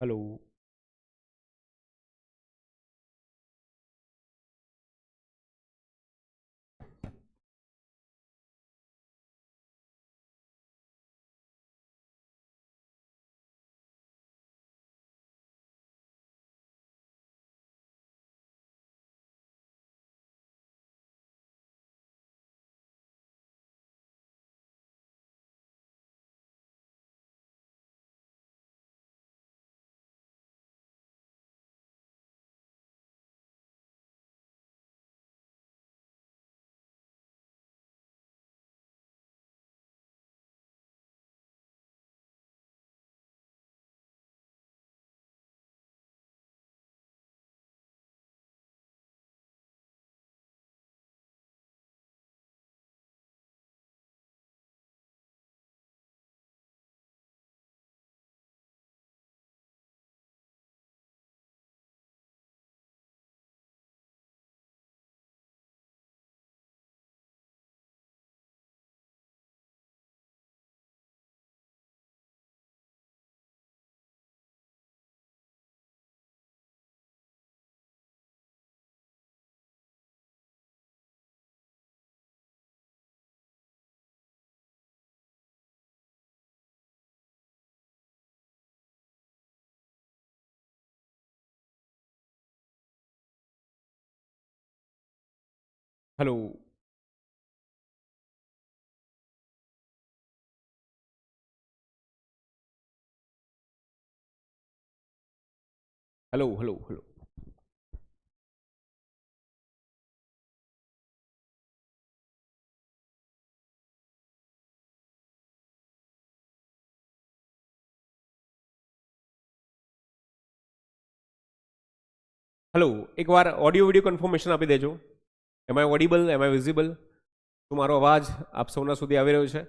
Hello. Hello. Hello hello hello. Hello एक बार audio video confirmation आप ही देजो એમ આઈ ઓડિબલ એમ આઈ visible શું મારો અવાજ આપ સૌના સુધી આવી રહ્યો છે?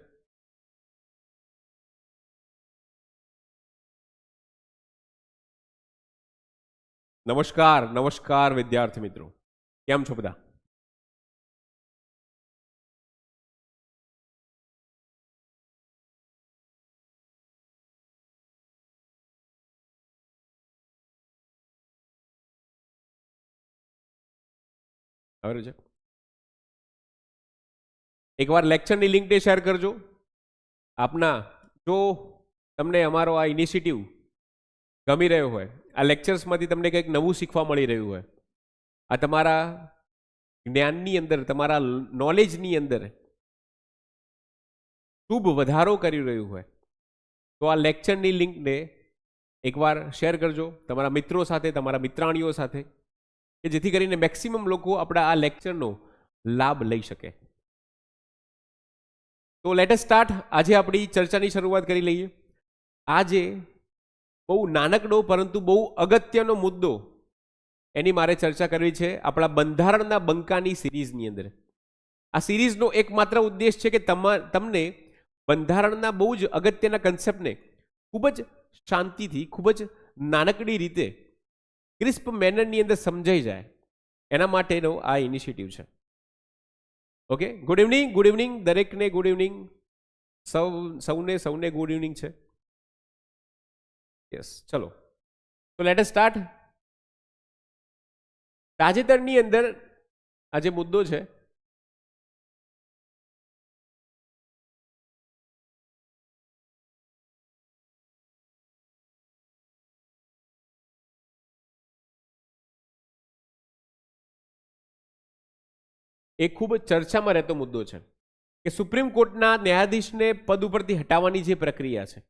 નમસ્કાર નમસ્કાર વિદ્યાર્થી મિત્રો. કેમ છો બધા? આવી રહ્યું છે? એકવાર લેક્ચરની લિંકને શેર કરજો. આપના જો તમને અમારો આ ઇનિશિયેટિવ ગમી રહ્યો હોય, આ લેક્ચર્સમાંથી તમને કંઈક નવું શીખવા મળી રહ્યું હોય, આ તમારા જ્ઞાનની અંદર, તમારા નોલેજની અંદર ખૂબ વધારો કરી રહ્યું હોય, તો આ લેક્ચરની લિંકને એકવાર શેર કરજો તમારા મિત્રો સાથે, તમારા મિત્રાણીઓ સાથે, કે જેથી કરીને મેક્સિમમ લોકો આપણા આ લેક્ચરનો લાભ લઈ શકે. તો લેટ સ્ટાર્ટ આજે આપણી ચર્ચાની શરૂઆત કરી લઈએ. આજે બહુ નાનકડો પરંતુ બહુ અગત્યનો મુદ્દો એની મારે ચર્ચા કરવી છે આપણા બંધારણના બંકાની સિરીઝની અંદર. આ સિરીઝનો એકમાત્ર ઉદ્દેશ છે કે તમા, તમને બંધારણના બહુ જ અગત્યના કન્સેપ્ટને ખૂબ જ શાંતિથી, ખૂબ જ નાનકડી રીતે ક્રિસ્પ મેનરની અંદર સમજાઈ જાય. એના માટેનો આ ઇનિશિયેટિવ છે. Okay good evening good evening દરેકને ગુડ ઇવનિંગ સૌ, સૌને સૌને ગુડ ઇવનિંગ છે. યસ ચલો. તો લેટ સ્ટાર્ટ તાજેતરની અંદર આ જે મુદ્દો છે એ ખૂબ જ ચર્ચામાં રહેતો મુદ્દો છે કે સુપ્રીમ કોર્ટના ન્યાયાધીશને પદ ઉપરથી હટાવવાની જે પ્રક્રિયા છે.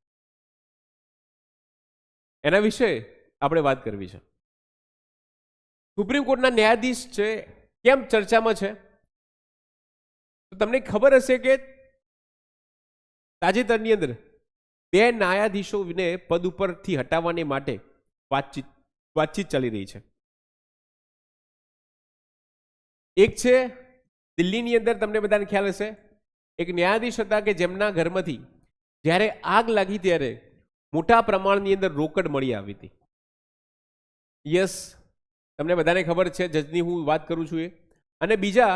એના વિશે આપણે વાત કરવી છે. સુપ્રીમ કોર્ટના ન્યાયાધીશ છે, કેમ ચર્ચામાં છે? તો તમને ખબર હશે કે તાજેતરની અંદર બે ન્યાયાધીશોને પદ ઉપરથી હટાવવાની માટે વાતચીત વાતચીત ચાલી રહી છે. એક છે દિલ્હીની અંદર તમને બધાને ખ્યાલ હશે, એક ન્યાયાધીશ હતા કે જેમના ઘરમાંથી જ્યારે આગ લાગી ત્યારે મોટા પ્રમાણની અંદર રોકડ મળી આવી હતી. યસ, તમને બધાને ખબર છે, જજની હું વાત કરું છું એ. અને બીજા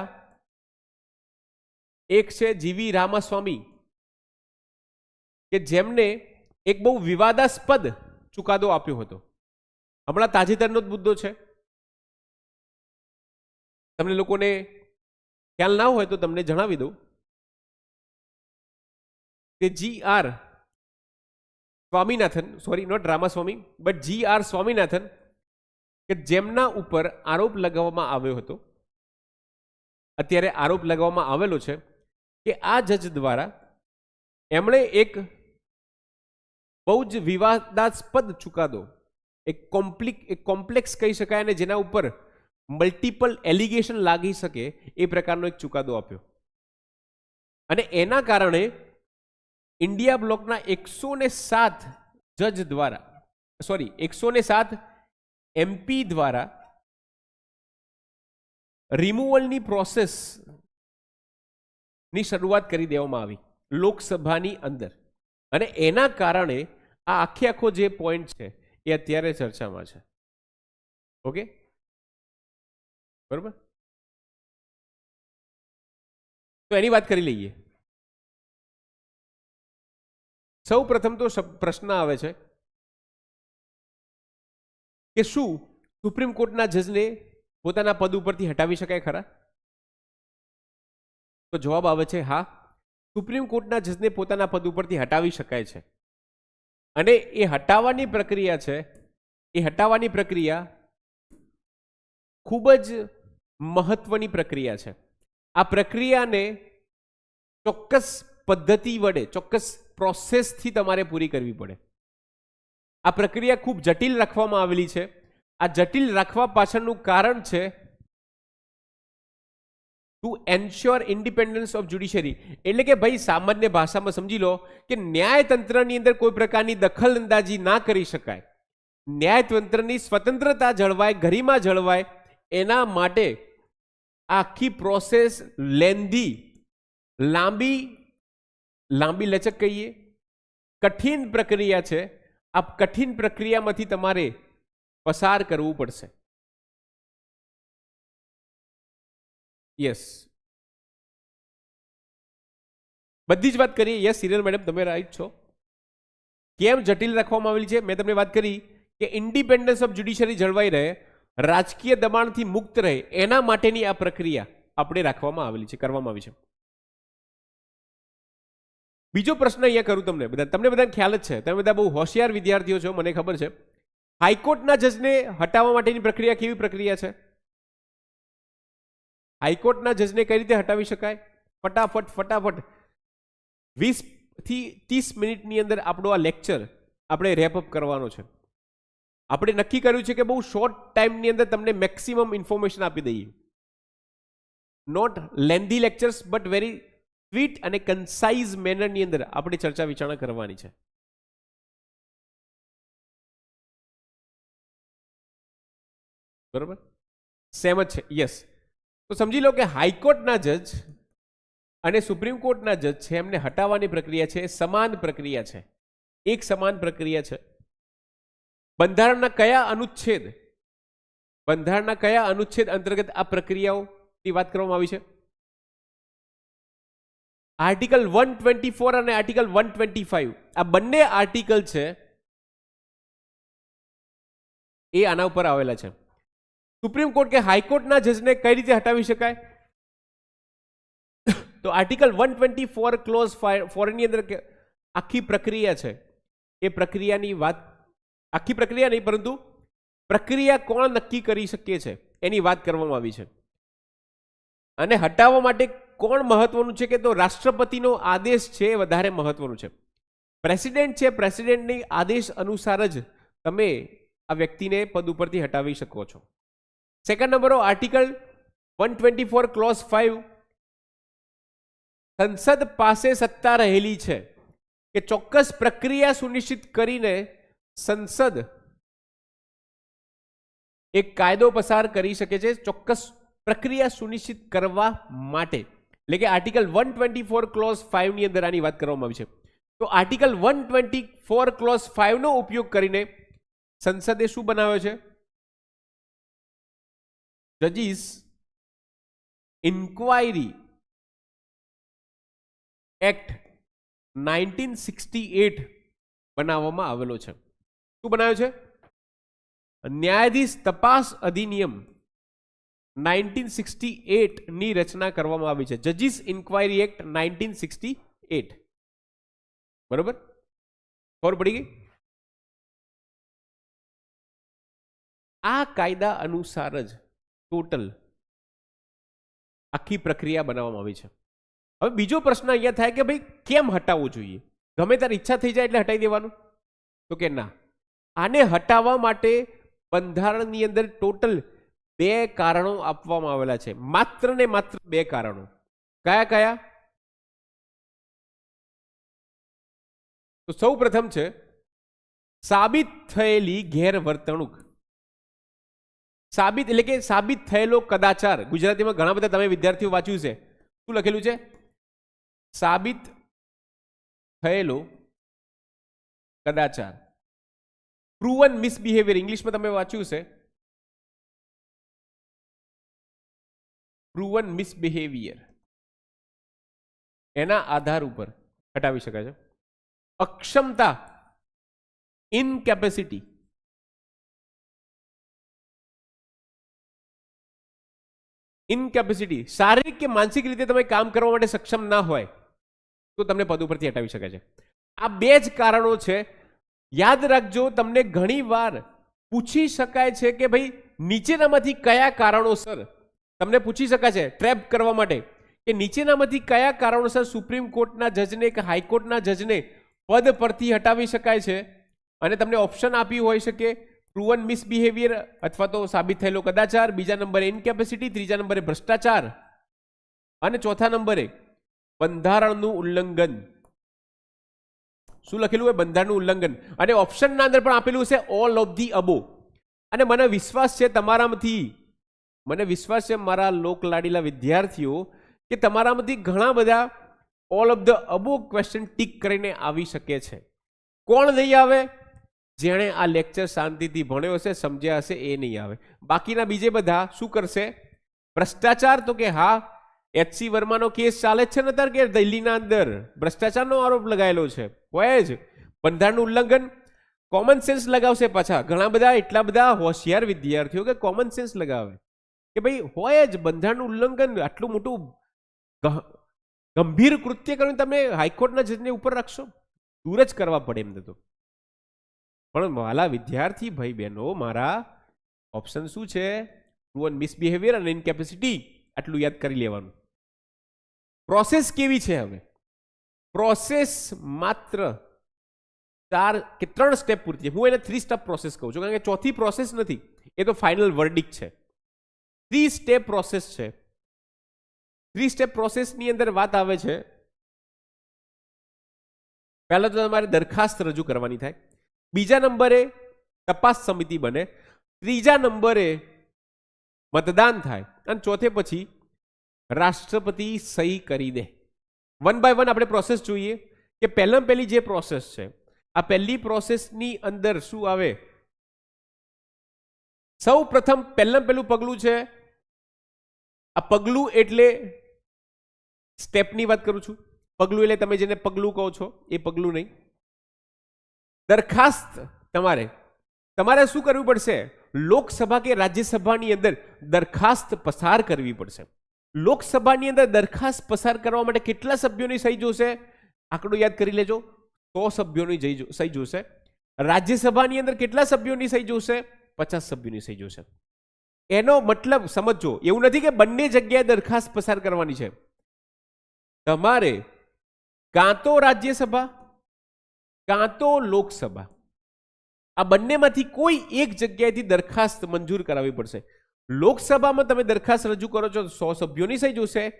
એક છે જીવી રામાસ્વામી, કે જેમને એક બહુ વિવાદાસ્પદ ચુકાદો આપ્યો હતો. હમણાં તાજેતરનો જ મુદ્દો છે. તમને લોકોને ખ્યાલ ના હોય તો તમને જણાવી દઉં કે G R Swaminathan sorry not Ramaswami but G R Swaminathan કે જેમના ઉપર આરોપ લગાવવામાં આવ્યો હતો, અત્યારે આરોપ લગાવવામાં આવેલો છે કે આ જજ દ્વારા એમણે એક બહુ જ વિવાદાસ્પદ ચુકાદો, એક કોમ્પ્લિક, એક કોમ્પ્લેક્સ કહી શકાય અને જેના ઉપર મલ્ટિપલ એલિગેશન લાગી શકે એ પ્રકારનો એક ચુકાદો આપ્યો. અને એના કારણે ઇન્ડિયા બ્લોકના એકસો ને સાત જજ દ્વારા, સોરી, એકસો ને સાત એમપી દ્વારા રિમુવલની પ્રોસેસની શરૂઆત કરી દેવામાં આવી, લોકસભાની અંદર. અને એના કારણે આ આખે આખો જે પોઈન્ટ છે એ અત્યારે ચર્ચામાં છે. ઓકે બરોબર? તો એની વાત કરી લઈએ. સૌ પ્રથમ તો પ્રશ્ન આવે છે કે શું સુપ્રીમ કોર્ટના જજને પોતાના પદ ઉપરથી હટાવી શકાય ખરા? તો જવાબ આવે છે હા. સુપ્રીમ કોર્ટના જજને પોતાના પદ ઉપરથી હટાવી શકાય છે. અને એ હટાવવાની પ્રક્રિયા છે, એ હટાવવાની પ્રક્રિયા ખૂબ જ મહત્વની પ્રક્રિયા છે. આ પ્રક્રિયાને ચોક્કસ પદ્ધતિ વડે, ચોક્કસ પ્રોસેસથી તમારે પૂરી કરવી પડે. આ પ્રક્રિયા ખૂબ જટિલ રાખવામાં આવેલી છે. આ જટિલ રાખવા પાછળનું કારણ છે to ensure independence of judiciary એટલે કે ભાઈ, સામાન્ય ભાષામાં સમજી લો કે ન્યાયતંત્રની અંદર કોઈ પ્રકારની દખલ અંદાજી ના કરી શકાય. ન્યાયતંત્રની સ્વતંત્રતા જળવાય, ગરિમા જળવાય, એના માટે આખી પ્રોસેસ લેન્ધી લાંબી લાંબી લચક કહીએ કઠિન પ્રક્રિયા છે આ કઠિન પ્રક્રિયામાંથી તમારે પસાર કરવું પડશે યસ બધી જ વાત કરીએ યસ સિરિયલ મેડમ તમે રાઈટ છો કેમ જટિલ રાખવામાં આવેલી છે મેં તમને વાત કરી કે ઇન્ડિપેન્ડન્સ ઓફ જ્યુડિશરી જળવાઈ રહે રાજકીય દબાણથી મુક્ત રહે, એના માટેની આ પ્રક્રિયા આપણે રાખવામાં આવેલી છે, કરવામાં આવી છે. બીજો પ્રશ્ન અહીંયા કરું તમને. બધા, તમને બધાને ખ્યાલ જ છે. તમે બધા બહુ હોશિયાર વિદ્યાર્થીઓ છો, મને ખબર છે. હાઈકોર્ટના જજને હટાવવા માટેની પ્રક્રિયા કેવી પ્રક્રિયા છે? હાઈકોર્ટના જજને કઈ રીતે હટાવી શકાય? ફટાફટ ફટાફટ. વીસથી ત્રીસ મિનિટની અંદર આપણો આ લેક્ચર આપણે રેપઅપ કરવાનો છે. આપણે નક્કી કર્યું છે કે બહુ શોર્ટ ટાઈમની અંદર તમને મેક્સિમમ ઇન્ફોર્મેશન આપી દઈએ. Not lengthy lectures but very sweet અને કન્સાઇઝ મેનરની અંદર આપણે ચર્ચા વિચારણા કરવાની છે. બરોબર? સેમ જ છે. યસ તો સમજી લો કે હાઈકોર્ટના જજ અને સુપ્રીમ કોર્ટના જજ છે, એમને હટાવવાની પ્રક્રિયા છે સમાન પ્રક્રિયા છે. એક સમાન પ્રક્રિયા છે. બંધારણના કયા અનુચ્છેદ? બંધારણના કયા અનુચ્છેદ અંતર્ગત આ પ્રક્રિયાઓની વાત કરવામાં આવી છે? આર્ટિકલ વન ટ્વેન્ટી ફોર અને આર્ટિકલ વન ટ્વેન્ટી ફાઈવ. આ બંને આર્ટિકલ છે, એ આના ઉપર આવેલા છે. સુપ્રીમ કોર્ટ કે હાઈકોર્ટના જજને કઈ રીતે હટાવી શકાય? તો article one twenty four clause ફોરની અંદર આખી પ્રક્રિયા છે, એ પ્રક્રિયાની વાત આખી પ્રક્રિયા નહીં, પરંતુ પ્રક્રિયા કોણ નક્કી કરી શકે છે એની વાત કરવામાં આવી છે. અને હટાવવા માટે કોણ મહત્વનું છે કે તો રાષ્ટ્રપતિનો આદેશ છે એ વધારે મહત્વનું છે. પ્રેસિડેન્ટ છે, પ્રેસિડેન્ટની આદેશ અનુસાર જ તમે આ વ્યક્તિને પદ ઉપરથી હટાવી શકો છો. સેકન્ડ નંબરો article one twenty four clause five સંસદ પાસે સત્તા રહેલી છે કે ચોક્કસ પ્રક્રિયા સુનિશ્ચિત કરીને સંસદ એક કાયદો પસાર કરી શકે છે ચોક્કસ પ્રક્રિયા સુનિશ્ચિત કરવા માટે. એટલે કે article one twenty four clause ફાઇવની અંદર આની વાત કરવામાં આવી છે. તો article one twenty four clause ફાઈવનો ઉપયોગ કરીને સંસદે શું બનાવ્યો છે? જજીસ inquiry act nineteen sixty eight બનાવવામાં આવેલો છે. શું બનાવ્યો છે? ન્યાયાધીશ તપાસ અધિનિયમ નાઇન્ટીન સિક્સટી એટની રચના કરવામાં આવી છે. જજીસ inquiry act nineteen sixty eight. બરોબર? ખબર પડી ગઈ? આ કાયદા અનુસાર જ ટોટલ આખી પ્રક્રિયા બનાવવામાં આવી છે. હવે બીજો પ્રશ્ન અહીંયા થાય કે ભાઈ કેમ હટાવવું જોઈએ? ગમે ત્યારે ઈચ્છા થઈ જાય એટલે હટાવી દેવાનું? તો કે ના. આને હટાવવા માટે બંધારણની અંદર ટોટલ બે કારણો આપવામાં આવેલા છે. માત્ર ને માત્ર બે કારણો. કયા કયા? તો સૌ પ્રથમ છે, સાબિત થયેલી ગેરવર્તણૂક. સાબિત એટલે કે સાબિત થયેલો કદાચાર. ગુજરાતીમાં ઘણા બધા તમે વિદ્યાર્થીઓ વાંચ્યું છે. શું લખેલું છે? સાબિત થયેલો કદાચાર. પ્રુવન મિસબિહેવિયર ઇંગ્લિશમાં તમે વાંચ્યું છે પ્રુવન મિસબિહેવિયર એના આધાર ઉપર હટાવી શકાય છે અક્ષમતા ઇનકેપેસિટી ઇનકેપેસિટી શારીરિક કે માનસિક રીતે તમે કામ કરવા માટે સક્ષમ ના હોય તો તમને પદ ઉપરથી હટાવી શકાય છે આ બે જ કારણો છે યાદ રાખજો, તમને ઘણી વાર પૂછી શકાય છે કે ભાઈ નીચેનામાંથી કયા કારણોસર, તમને પૂછી શકાય છે, ટ્રેપ કરવા માટે, કે નીચેનામાંથી કયા કારણોસર સુપ્રીમ કોર્ટના જજને કે હાઈકોર્ટના જજને પદ પરથી હટાવી શકાય છે? અને તમને ઓપ્શન આપ્યું હોઈ શકે પ્રુવન મિસબિહેવિયર અથવા તો સાબિત થયેલો કદાચાર, બીજા નંબરે ઇનકેપેસિટી, ત્રીજા નંબરે ભ્રષ્ટાચાર, અને ચોથા નંબરે બંધારણનું ઉલ્લંઘન. શું લખેલું હોય? બંધારણનું ઉલ્લંઘન. અને ઓપ્શનના અંદર પણ આપેલું છે ઓલ ઓફ ધી અબો અને મને વિશ્વાસ છે તમારામાંથી. મને વિશ્વાસ છે મારા લોકલાડીલા વિદ્યાર્થીઓ, કે તમારામાંથી ઘણા બધા all of the above question tick કરીને આવી શકે છે. કોણ નહીં આવે? જેણે આ લેક્ચર શાંતિથી ભણ્યો હશે, સમજ્યા હશે, એ નહીં આવે. બાકીના બીજે બધા શું કરશે? ભ્રષ્ટાચાર? તો કે હા એચસી વર્માનો કેસ ચાલે છે ને અત્યારે કે દિલ્હીના અંદર? ભ્રષ્ટાચારનો આરોપ લગાયેલો છે. હોય જ. બંધારણનું ઉલ્લંઘન કોમન સેન્સ લગાવશે પાછા. ઘણા બધા, એટલા બધા હોશિયાર વિદ્યાર્થીઓ કે કોમન સેન્સ લગાવે. કે ભાઈ, હોય જ બંધારણનું ઉલ્લંઘન, આટલું મોટું ગંભીર કૃત્ય કરીને તમે હાઈકોર્ટના જજને ઉપર રાખશો? દૂર જ કરવા પડે એમ તો. પણ વાલા વિદ્યાર્થી ભાઈ બહેનો, મારા ઓપ્શન શું છે? પ્રુવન મિસબિહેવિયર અને ઇનકેપેસિટી આટલું યાદ કરી લેવાનું. પ્રોસેસ કેવી છે હવે? પ્રોસેસ માત્ર ચાર કે ત્રણ સ્ટેપ પૂરતી છે. હું એને થ્રી સ્ટેપ પ્રોસેસ કહું છું, કારણ કે ચોથી પ્રોસેસ નથી. એ તો ફાઇનલ વર્ડિક છે. થ્રી સ્ટેપ પ્રોસેસ છે. થ્રી સ્ટેપ પ્રોસેસની અંદર વાત આવે છે. પહેલા તો તમારે દરખાસ્ત રજૂ કરવાની થાય. બીજા નંબરે તપાસ સમિતિ બને. ત્રીજા નંબરે મતદાન થાય. અને ચોથે પછી રાષ્ટ્રપતિ સહી કરી દે. વન બાય વન આપણે પ્રોસેસ જોઈએ કે પહેલાં પહેલી જે પ્રોસેસ છે, આ પહેલી પ્રોસેસની અંદર શું આવે? સૌ પ્રથમ પહેલાં પહેલું પગલું છે, આ પગલું એટલે સ્ટેપની વાત કરું છું. પગલું એટલે તમે જેને પગલું કહો છો, એ પગલું નહીં. દરખાસ્ત તમારે. તમારે શું કરવું પડશે? લોકસભા કે રાજ્યસભાની અંદર દરખાસ્ત પસાર કરવી પડશે. લોકસભાની અંદર દરખાસ્ત પસાર કરવા માટે કેટલા સભ્યોની સહી જોશે? આંકડો યાદ કરી લેજો. સો સભ્યોની સહી જોશે. રાજ્યસભાની અંદર કેટલા સભ્યોની સહી જોશે? પચાસ સભ્યોની સહી જોશે. એનો મતલબ સમજો એવું નથી કે બંને જગ્યાએ દરખાસ્ત પસાર કરવાની છે. તમારે કાં તો રાજ્યસભા, કાં તો લોકસભા, આ બંનેમાંથી કોઈ એક જગ્યાએથી દરખાસ્ત મંજૂર કરાવવી પડશે. લોકસભામાં તમે દરખાસ્ત રજૂ કરો છો તો સો સભ્યોની સહી જોશે.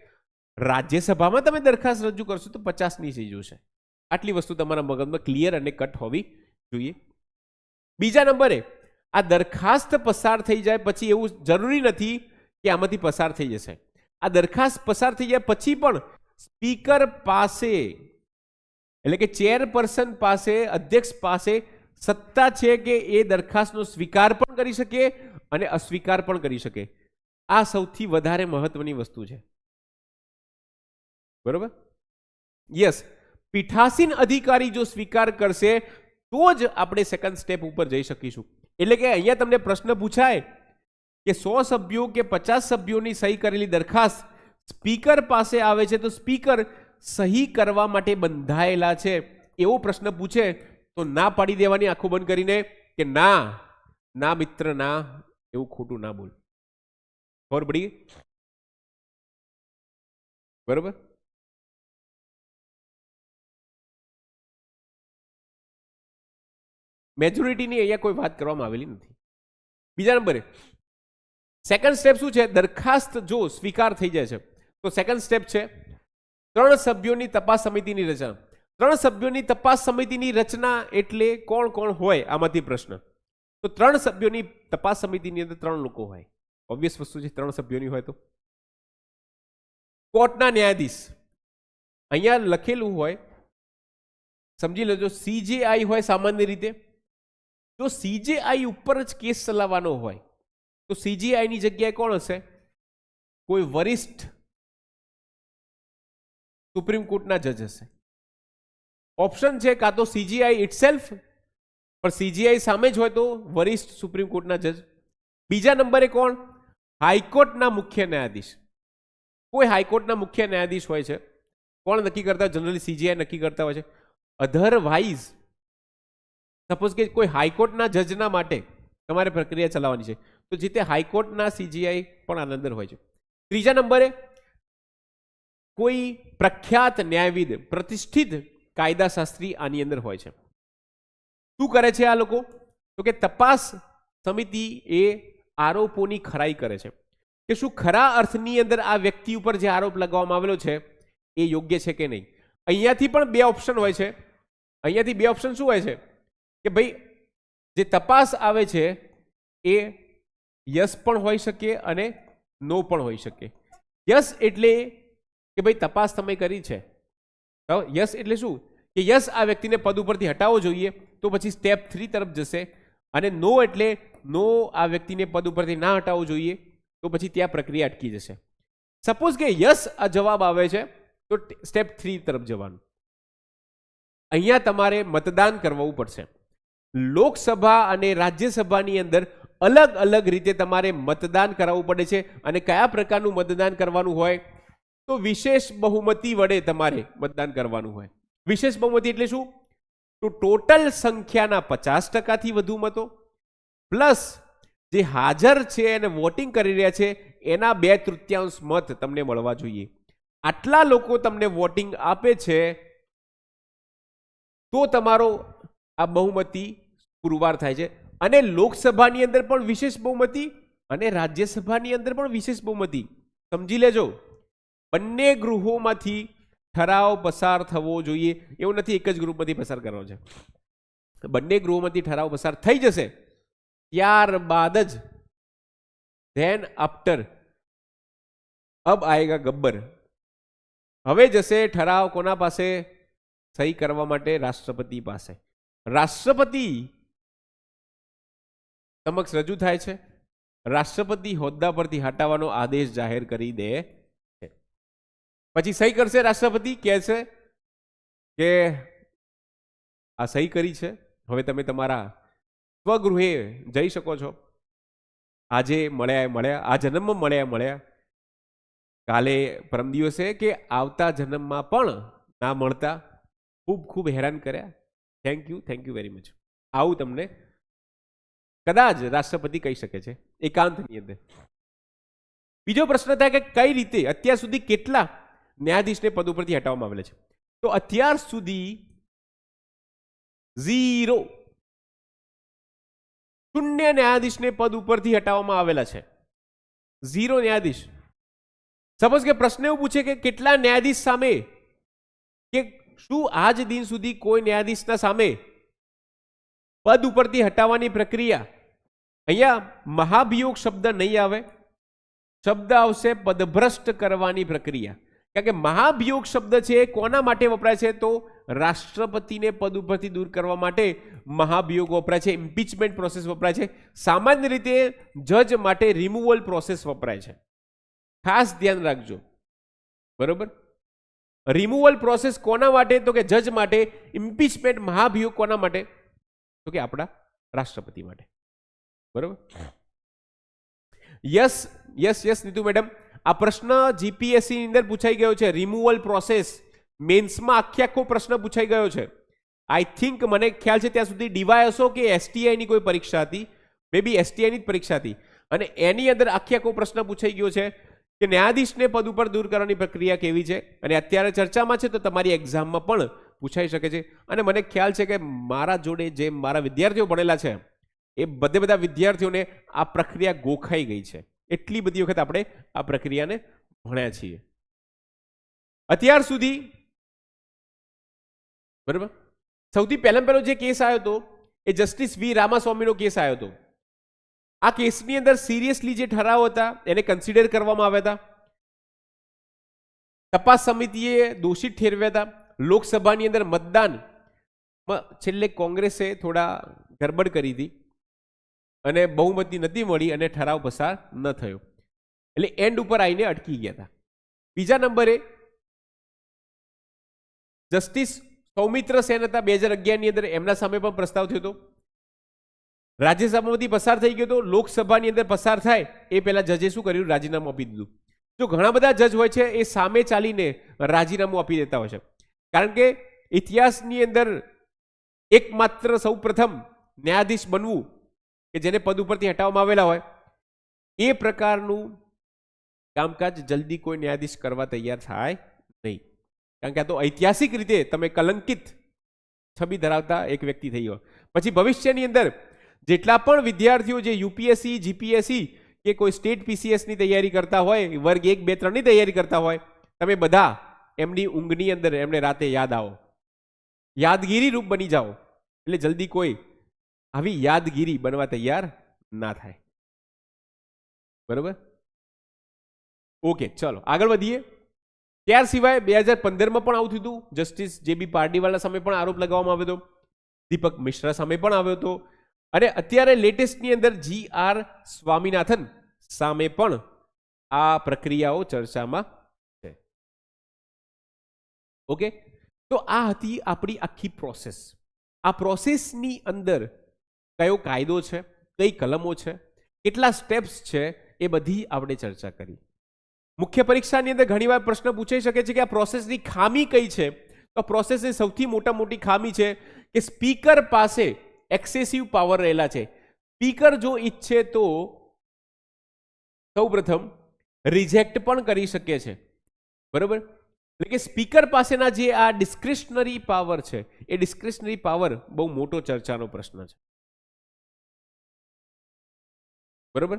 રાજ્યસભામાં તમે દરખાસ્ત રજૂ કરશો તો પચાસની સહી જોશે. આટલી વસ્તુ તમારા મગજમાં ક્લિયર અને કટ હોવી જોઈએ. બીજા નંબરે, આ દરખાસ્ત પસાર થઈ જાય પછી એવું જરૂરી નથી કે આમાંથી પસાર થઈ જશે. આ દરખાસ્ત પસાર થઈ જાય પછી પણ સ્પીકર પાસે, એટલે કે ચેરપર્સન પાસે, અધ્યક્ષ પાસે સત્તા છે કે એ દરખાસ્તનો સ્વીકાર પણ કરી શકે અને અસ્વીકાર પણ કરી શકે. આ સૌથી વધારે મહત્વની વસ્તુ છે. બરોબર? યસ. પીઠાસીન અધિકારી જો સ્વીકાર કરશે, તો જ આપણે સેકન્ડ સ્ટેપ ઉપર જઈ શકીશું. એટલે કે અહીંયા તમને પ્રશ્ન પૂછાય કે સો સભ્યો કે પચાસ સભ્યોની સહી કરેલી દરખાસ્ત સ્પીકર પાસે આવે છે તો સ્પીકર સહી કરવા માટે બંધાયેલા છે? એવો પ્રશ્ન પૂછે તો ના પાડી દેવાની આંખો બંધ કરીને કે ના ના મિત્ર, ના એવું ખોટું ના બોલ. ખબર પડી? બરોબર? મેજોરિટીની અહીંયા કોઈ વાત કરવામાં આવેલી નથી. બીજા નંબરે સેકન્ડ સ્ટેપ શું છે? દરખાસ્ત જો સ્વીકાર થઈ જાય છે, તો સેકન્ડ સ્ટેપ છે, ત્રણ સભ્યોની તપાસ સમિતિની રચના. ત્રણ સભ્યોની તપાસ સમિતિની રચના એટલે કોણ કોણ હોય? આમાંથી પ્રશ્ન. તો ત્રણ સભ્યોની તપાસ સમિતિની અંદર ત્રણ લોકો હોય. ઓબ્વિયસ વસ્તુ છે, ત્રણ સભ્યોની હોય તો. કોર્ટના ન્યાયાધીશ. અહીંયા લખેલું હોય, સમજી લેજો સીજેઆઈ હોય સામાન્ય રીતે. જો સીજેઆઈ ઉપર જ કેસ ચલાવવાનો હોય, તો સીજીઆઈની જગ્યાએ કોણ હશે? કોઈ વરિષ્ઠ સુપ્રીમ કોર્ટના જજ હશે. ઓપ્શન છે કાં તો સીજીઆઈ ઇટસેલ્ફ પણ સીજીઆઈ સામે જ હોય તો વરિષ્ઠ સુપ્રીમ કોર્ટના જજ. બીજા નંબરે કોણ? હાઈકોર્ટના મુખ્ય ન્યાયાધીશ. કોઈ હાઈકોર્ટના મુખ્ય ન્યાયાધીશ હોય છે. કોણ નક્કી કરતા? જનરલી સીજીઆઈ નક્કી કરતા હોય છે. અધરવાઇઝ સપોઝ કે કોઈ હાઈકોર્ટના જજના માટે તમારે પ્રક્રિયા ચલાવવાની છે. તો જે તે હાઈકોર્ટના સીજીઆઈ પણ આની અંદર હોય છે. ત્રીજા નંબરે કોઈ પ્રખ્યાત ન્યાયવિદ, પ્રતિષ્ઠિત કાયદાશાસ્ત્રી આની અંદર હોય છે. શું કરે છે આ લોકો? તો કે તપાસ સમિતિ એ આરોપોની ખરાઈ કરે છે. કે શું ખરા અર્થની અંદર આ વ્યક્તિ ઉપર જે આરોપ લગાવવામાં આવેલો છે, એ યોગ્ય છે કે નહીં? અહીંયાથી પણ બે ઓપ્શન હોય છે. અહીંયાથી બે ઓપ્શન શું હોય છે? કે ભાઈ, જે તપાસ આવે છે, એ યસ પણ હોઈ શકે અને નો પણ હોઈ શકે. યસ એટલે કે ભાઈ તપાસ તમે કરી છે. યસ એટલે શું? કે યસ, આ વ્યક્તિને પદ ઉપરથી હટાવવો જોઈએ, તો પછી સ્ટેપ થ્રી તરફ જશે. અને નો એટલે નો આ વ્યક્તિને પદ ઉપરથી ના હટાવવો જોઈએ, તો પછી ત્યાં પ્રક્રિયા અટકી જશે. સપોઝ કે યસ, આ જવાબ આવે છે, તો સ્ટેપ થ્રી તરફ જવાનું. અહીંયા તમારે મતદાન કરવું પડશે. લોકસભા અને રાજ્યસભાની અંદર અલગ અલગ રીતે તમારે મતદાન કરાવવું પડે છે અને કયા પ્રકારનું મતદાન કરવાનું હોય, તો વિશેષ બહુમતી વડે તમારે મતદાન કરવાનું હોય. વિશેષ બહુમતી એટલે શું? તો ટોટલ સંખ્યાના પચાસ ટકાથી વધુ મતો, પ્લસ જે હાજર છે અને વોટિંગ કરી રહ્યા છે, એના બે તૃતીયાંશ મત તમને મળવા જોઈએ. આટલા લોકો તમને વોટિંગ આપે છે, તો તમારો આ બહુમતી પુરવાર થાય છે. અને લોકસભાની અંદર પણ વિશેષ બહુમતી અને રાજ્યસભાની અંદર પણ વિશેષ બહુમતી. સમજી લેજો. બંને ગૃહોમાંથી ઠરાવ પસાર થવો જોઈએ. એવું નથી, એક જ ગૃહમાંથી પસાર કરવાનો છે. બંને ગૃહોમાંથી ઠરાવ પસાર થઈ જશે. ત્યારબાદ જ ધેન આફ્ટર અબ આયેગા ગબ્બર. હવે જશે ઠરાવ કોના પાસે? સહી કરવા માટે રાષ્ટ્રપતિ પાસે. રાષ્ટ્રપતિ સમક્ષ રજૂ થાય છે. રાષ્ટ્રપતિ હોદ્દા પરથી હટાવવાનો આદેશ જાહેર કરી દે. પછી સહી કરશે રાષ્ટ્રપતિ, કહે છે કે આ સહી કરી છે. હવે તમે તમારા સ્વગૃહે જઈ શકો છો. આજે મળ્યા મળ્યા, આ જન્મમાં મળ્યા મળ્યા. કાલે પરમ દિવસે કે આવતા જન્મમાં પણ ના મળતા. ખૂબ ખૂબ હેરાન કર્યા. Thank you thank you very much આવું તમને કદાચ રાષ્ટ્રપતિ કહી શકે છે, એકાંતની અંદર. બીજો પ્રશ્ન થાય કે કઈ રીતે, અત્યાર સુધી કેટલા ન્યાયાધીશને પદ ઉપરથી હટાવવામાં આવેલા છે. તો અત્યાર સુધી ઝીરો શૂન્ય ન્યાયાધીશને પદ ઉપરથી હટાવવામાં આવેલા છે. ઝીરો ન્યાયાધીશ. સપોઝ કે પ્રશ્ન એવું પૂછે કે કેટલા ન્યાયાધીશ સામે? કે શું આજ દિન સુધી કોઈ ન્યાયાધીશના સામે પદ ઉપરથી હટાવવાની પ્રક્રિયા? અહીંયા મહાભિયોગ શબ્દ નહીં આવે. શબ્દ આવશે પદભ્રષ્ટ કરવાની પ્રક્રિયા. કારણ કે મહાભિયોગ શબ્દ છે એ કોના માટે વપરાય છે? તો રાષ્ટ્રપતિને પદ ઉપરથી દૂર કરવા માટે મહાભિયોગ વપરાય છે ઇમ્પીચમેન્ટ પ્રોસેસ વપરાય છે. સામાન્ય રીતે જજ માટે રિમૂવલ પ્રોસેસ વપરાય છે. ખાસ ધ્યાન રાખજો. બરોબર? રિમૂવલ પ્રોસેસ કોના માટે? તો કે જજ માટે. ઇમ્પીચમેન્ટ મહાભિયોગ કોના માટે? તો કે આપણા રાષ્ટ્રપતિ માટે. બરોબર? Yes yes yes, Nitu madam. આ પ્રશ્ન જીપીએસસી ની અંદર પૂછાઈ ગયો છે. રિમૂવલ પ્રોસેસ મેન્સમાં આખે આખો પ્રશ્ન પૂછાઈ ગયો છે. આઈ થિંક મને ખ્યાલ છે ત્યાં સુધી ડીવાય હશો કે એસટીઆઈની કોઈ પરીક્ષા હતી? મે બી એસટીઆઈની જ પરીક્ષા હતી. અને એની અંદર આખી આખો પ્રશ્ન પૂછાઈ ગયો છે કે ન્યાયાધીશને પદ ઉપર દૂર કરવાની પ્રક્રિયા કેવી છે? અને અત્યારે ચર્ચામાં છે તો તમારી એક્ઝામમાં પણ પૂછાઈ શકે છે. અને મને ખ્યાલ છે કે મારા જોડે જે મારા વિદ્યાર્થીઓ ભણેલા છે, એ બધે બધા વિદ્યાર્થીઓને આ પ્રક્રિયા ગોખાઈ ગઈ છે. એટલી બધી વખત આપણે આ પ્રક્રિયાને ભણ્યા છીએ. અત્યાર સુધી બરાબર? સૌથી પહેલા પહેલો જે કેસ આવ્યો હતો, એ જસ્ટિસ વી રામાસ્વામીનો કેસ આવ્યો હતો. આ કેસની અંદર સિરિયસલી જે ઠરાવ હતા, એને કન્સિડર કરવામાં આવ્યા હતા. તપાસ સમિતિએ દોષિત ઠેરવ્યા હતા. લોકસભાની અંદર મતદાન છેલ્લે કોંગ્રેસે થોડા ગરબડ કરી હતી. અને બહુમતી નથી મળી અને ઠરાવ પસાર ન થયો. એટલે એન્ડ ઉપર આવીને અટકી ગયા હતા. બીજા નંબરે જસ્ટિસ સૌમિત્ર સેન હતા. બે હજાર અગિયારની અંદર એમના સામે પણ પ્રસ્તાવ થયો હતો. રાજ્યસભામાંથી પસાર થઈ ગયો હતો. લોકસભાની અંદર પસાર થાય એ પહેલાં જજે શું કર્યું? રાજીનામું આપી દીધું. જો ઘણા બધા જજ હોય છે એ સામે ચાલીને રાજીનામું આપી દેતા હોય છે. કારણ કે ઇતિહાસની અંદર એકમાત્ર સૌ પ્રથમ ન્યાયાધીશ બનવું કે જેને પદ ઉપરથી હટાવવામાં આવેલા હોય, એ પ્રકારનું કામકાજ જલ્દી કોઈ ન્યાયાધીશ કરવા તૈયાર થાય નહીં. કારણ કે આ તો ઐતિહાસિક રીતે તમે કલંકિત છબી ધરાવતા એક વ્યક્તિ થઈ ગયો પછી ભવિષ્યની અંદર જેટલા પણ વિદ્યાર્થીઓ જે યુપીએસસી, જીપીએસસી કે કોઈ સ્ટેટ પીસીએસની તૈયારી કરતા હોય, વર્ગ એક, બે, ત્રણની તૈયારી કરતા હોય, તમે બધા એમની ઊંઘની અંદર એમને રાતે યાદ આવો. યાદગીરી રૂપ બની જાઓ. એટલે જલ્દી કોઈ આવી યાદગીરી બનવા તૈયાર ના થાય. બરોબર? ઓકે, ચલો, આગળ વધીએ. ત્યાર સિવાય બે હજાર પંદરમાં પણ આવું થયું હતું. જસ્ટિસ જે બી પાર્ટીવાલા સામે પણ આરોપ લગાવવામાં આવ્યો હતો. દીપક મિશ્રા સામે પણ આવ્યો હતો. અને અત્યારે લેટેસ્ટની અંદર જી આર સ્વામિનાથન સામે પણ આ પ્રક્રિયાઓ ચર્ચામાં છે. ઓકે? તો આ હતી આપણી આખી પ્રોસેસ આ પ્રોસેસની અંદર કયો કાયદો છે, કઈ કલમો છે, કેટલા સ્ટેપ્સ છે એ બધી આપણે ચર્ચા કરી. મુખ્ય પરીક્ષાની અંદર ઘણીવાર પ્રશ્ન પૂછાઈ શકે છે કે આ પ્રોસેસની ખામી કઈ છે? તો પ્રોસેસની સૌથી મોટા મોટી ખામી છે કે સ્પીકર પાસે એક્સેસિવ પાવર રહેલા છે. સ્પીકર જો ઈચ્છે તો સૌપ્રથમ રિજેક્ટ પણ કરી શકે છે. બરોબર? એટલે કે સ્પીકર પાસેના જે આ ડિસ્ક્રિશનરી પાવર છે, એ ડિસ્ક્રિશનરી પાવર બહુ મોટો ચર્ચાનો પ્રશ્ન છે. બરોબર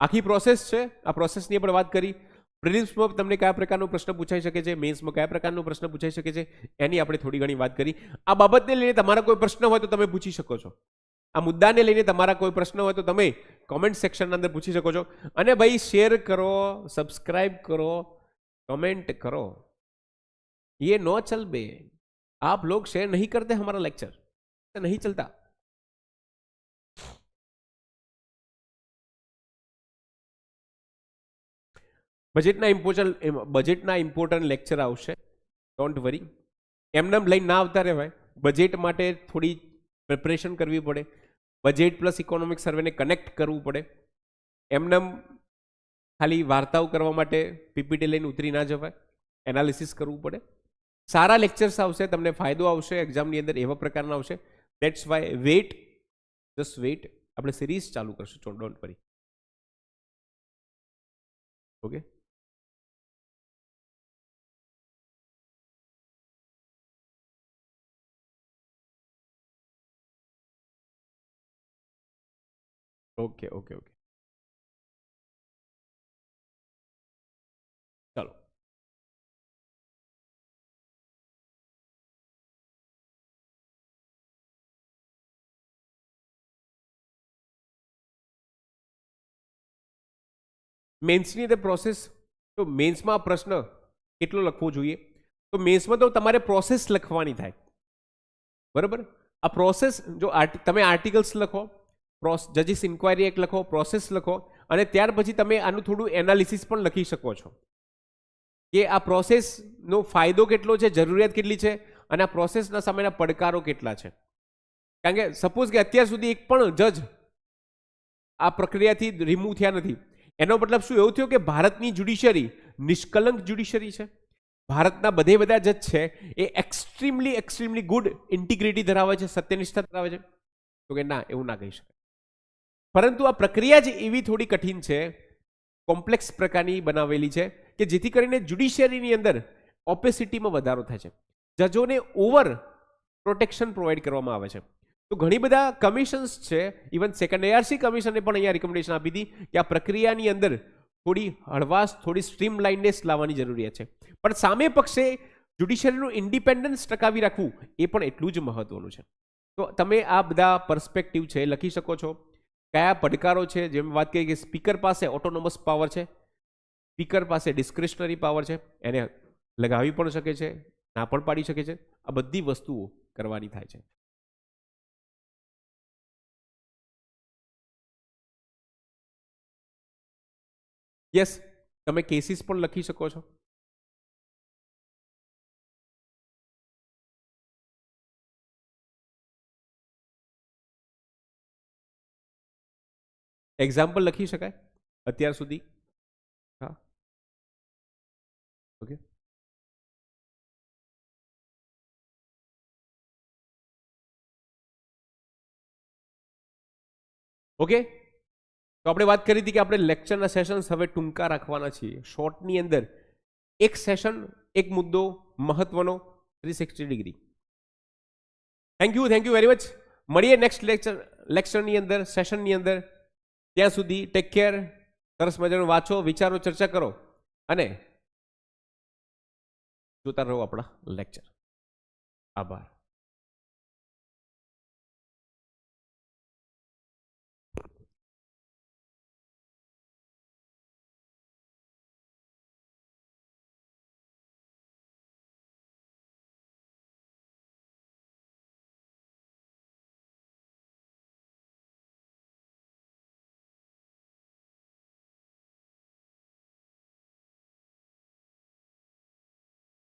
આખી પ્રોસેસ છે આ પ્રોસેસની આપણે વાત કરી પ્રિલિમ્સમાં તમને કયા પ્રકારનો પ્રશ્ન પૂછાઈ શકે છે મેન્સમાં કયા પ્રકારનો પ્રશ્ન પૂછાઈ શકે છે એની આપણે થોડી ઘણી વાત કરી આ બાબતને લઈને તમારા કોઈ પ્રશ્ન હોય તો તમે પૂછી શકો છો આ મુદ્દાને લઈને તમારા કોઈ પ્રશ્ન હોય તો તમે કોમેન્ટ સેક્શનના અંદર પૂછી શકો છો અને ભાઈ શેર કરો સબસ્ક્રાઇબ કરો कमेंट करो ये नो चल बे आप लोग शेयर नहीं करते हमारा लेक्चर नहीं चलता બજેટના ઇમ્પોર્ટન્ટ બજેટના ઇમ્પોર્ટન્ટ લેક્ચર આવશે. ડોન્ટ વરી એમને લઈને ના આવતા રહેવાય. બજેટ માટે થોડી પ્રિપરેશન કરવી પડે. બજેટ પ્લસ ઇકોનોમિક સર્વેને કનેક્ટ કરવું પડે. એમને ખાલી વાર્તાઓ કરવા માટે પીપીટી લઈને ઉતરી ના જવાય. એનાલિસિસ કરવું પડે. સારા લેક્ચર્સ આવશે, તમને ફાયદો આવશે એક્ઝામની અંદર એવા પ્રકારના આવશે. That's why wait just wait આપણે સિરીઝ ચાલુ કરશું. Don't worry okay okay okay okay ચાલો મેન્સની અંદર પ્રોસેસ તો મેન્સમાં પ્રશ્ન કેટલો લખવો જોઈએ? તો મેન્સમાં તો તમારે પ્રોસેસ લખવાની થાય. બરાબર? આ પ્રોસેસ જો તમે આર્ટિકલ્સ લખો પ્રોસ, જજીસ ઇન્ક્વાયરી એક લખો પ્રોસેસ લખો, અને ત્યાર પછી તમે આનું થોડું એનાલિસિસ પણ લખી શકો છો. કે આ પ્રોસેસનો ફાયદો કેટલો છે, જરૂરિયાત કેટલી છે, અને આ પ્રોસેસના સામેના પડકારો કેટલા છે. કારણ કે સપોઝ કે અત્યાર સુધી એક પણ જજ આ પ્રક્રિયાથી રિમૂવ થયા નથી. એનો મતલબ શું? એવું થયું કે ભારતની જ્યુડિશિયરી નિષ્કલંક જ્યુડિશિયરી છે. ભારતના બધે બધા જજ છે, એ એક્સ્ટ્રીમલી એક્સ્ટ્રીમલી ગુડ ઇન્ટિગ્રિટી ધરાવે છે, સત્યનિષ્ઠા ધરાવે છે. તો કે ના, એવું ના કહી શકાય. પરંતુ આ પ્રક્રિયા જ એવી થોડી કઠિન છે, કોમ્પ્લેક્સ પ્રકારની બનાવેલી છે કે જેથી કરીને જ્યુડિશિયરીની અંદર ઓપેસિટીમાં વધારો થાય છે. જજોને ઓવર પ્રોટેક્શન પ્રોવાઈડ કરવામાં આવે છે. તો ઘણી બધા કમિશન્સ છે, ઇવન સેકન્ડ એઆરસી કમિશને પણ અહીંયા રિકમેન્ડેશન આપી હતી કે આ પ્રક્રિયાની અંદર થોડી હળવાશ, થોડી સ્ટ્રીમ લાઇનનેસ લાવવાની જરૂરિયાત છે. પણ સામે પક્ષે જ્યુડિશિયરીનું ઇન્ડિપેન્ડન્સ ટકાવી રાખવું એ પણ એટલું જ મહત્વનું છે. તો તમે આ બધા પર્સપેક્ટિવ છે, લખી શકો છો. કયા પડકારો છે? જેમ વાત કરીએ કે સ્પીકર પાસે ઓટોનોમસ પાવર છે, સ્પીકર પાસે ડિસ્ક્રિશનરી પાવર છે, એને લગાવી પણ શકે છે, ના પણ પાડી શકે છે, આ બધી વસ્તુઓ કરવાની થાય છે. યસ, તમે કેસીસ પણ લખી શકો છો. એક્ઝામ્પલ લખી શકાય? અત્યાર સુધી? હા. ઓકે ઓકે તો આપણે વાત કરી હતી કે આપણે લેક્ચરના સેશન્સ હવે ટૂંકા રાખવાના છીએ. શોર્ટની અંદર એક સેશન એક મુદ્દો મહત્વનો three sixty degree thank you thank you very much મળીએ નેક્સ્ટ લેક્ચર લેક્ચરની અંદર સેશનની અંદર. ત્યાં સુધી ટેક કેર સરસ મજાનું વાંચો, વિચારો, ચર્ચા કરો અને જોતા રહો આપણા લેક્ચર આભાર.